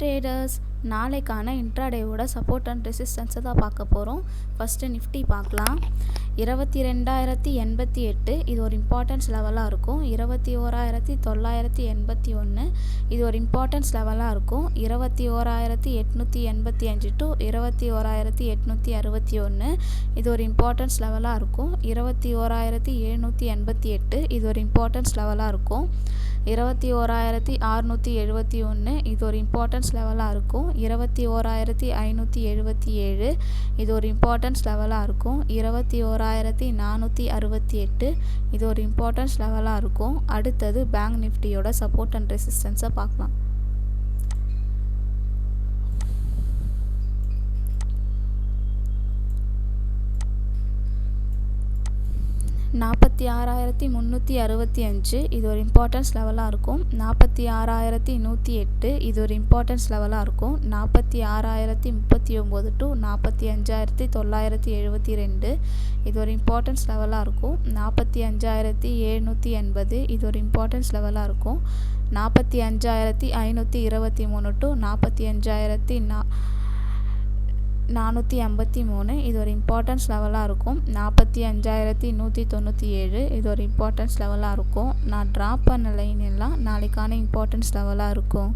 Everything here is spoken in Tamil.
ட்ரேடர்ஸ் நாளைக்கான இன்ட்ராடேவோட சப்போர்ட் அண்ட் ரெசிஸ்டன்ஸை தான் பார்க்க போகிறோம் ஃபஸ்ட்டு நிஃப்டி பார்க்கலாம். இருபத்தி ரெண்டாயிரத்தி எண்பத்தி எட்டு இது ஒரு இம்பார்ட்டன்ஸ் லெவலாக இருக்கும். இருபத்தி ஓராயிரத்தி தொள்ளாயிரத்தி எண்பத்தி ஒன்று இது ஒரு இம்பார்ட்டன்ஸ் லெவலாக இருக்கும். இருபத்தி ஓராயிரத்தி எட்நூற்றி எண்பத்தி அஞ்சு டு இருபத்தி ஓராயிரத்தி எட்நூற்றி அறுபத்தி ஒன்று இது ஒரு இம்பார்ட்டன்ஸ் லெவலாக இருக்கும். இருபத்தி ஓராயிரத்தி எழுநூற்றி எண்பத்தி எட்டு இது ஒரு இம்பார்ட்டன்ஸ் லெவலாக இருக்கும். இருபத்தி ஓராயிரத்தி அறுநூற்றி எழுபத்தி ஒன்று. இது ஒரு இம்பார்ட்டன்ஸ் லெவலாக இருக்கும். இருபத்தி ஓராயிரத்தி ஐநூற்றி எழுபத்தி ஏழு. இது ஒரு இம்பார்ட்டன்ஸ் லெவலாக இருக்கும். இருபத்தி ஓராயிரத்தி நானூற்றி அறுபத்தி எட்டு. இது ஒரு இம்பார்ட்டன்ஸ் லெவலாக இருக்கும். அடுத்தது பேங்க் நிஃப்டியோட சப்போர்ட் அண்ட் ரெசிஸ்டன்ஸை பார்க்கலாம். நாற்பத்தி ஆறாயிரத்தி முந்நூற்றி அறுபத்தி அஞ்சு இது ஒரு இம்பார்ட்டன்ஸ் லெவலாக இருக்கும். நாற்பத்தி ஆறாயிரத்தி நூற்றி எட்டு இது ஒரு இம்பார்ட்டன்ஸ் லெவலாக இருக்கும். நாற்பத்தி ஆறாயிரத்தி முப்பத்தி ஒம்பது டு நாற்பத்தி அஞ்சாயிரத்தி தொள்ளாயிரத்தி எழுபத்தி ரெண்டு இது ஒரு இம்பார்ட்டன்ஸ் லெவலாக இருக்கும். நாற்பத்தி அஞ்சாயிரத்தி எழுநூற்றி எண்பது இது ஒரு இம்பார்ட்டன்ஸ் லெவலாக இருக்கும். நாற்பத்தி அஞ்சாயிரத்தி ஐநூற்றி இருபத்தி மூணு டு நாற்பத்தி அஞ்சாயிரத்தி நா நானூற்றி ஐம்பத்தி மூணு. இது ஒரு இம்பார்ட்டன்ஸ் லெவலாக இருக்கும். நாற்பத்தி அஞ்சாயிரத்தி நூற்றி தொண்ணூற்றி ஏழு. இது ஒரு இம்பார்ட்டன்ஸ் லெவலாக இருக்கும். நான் ட்ராப் பண்ண லைன் எல்லாம் நாளைக்கான இம்பார்ட்டன்ஸ் லெவலாக இருக்கும்.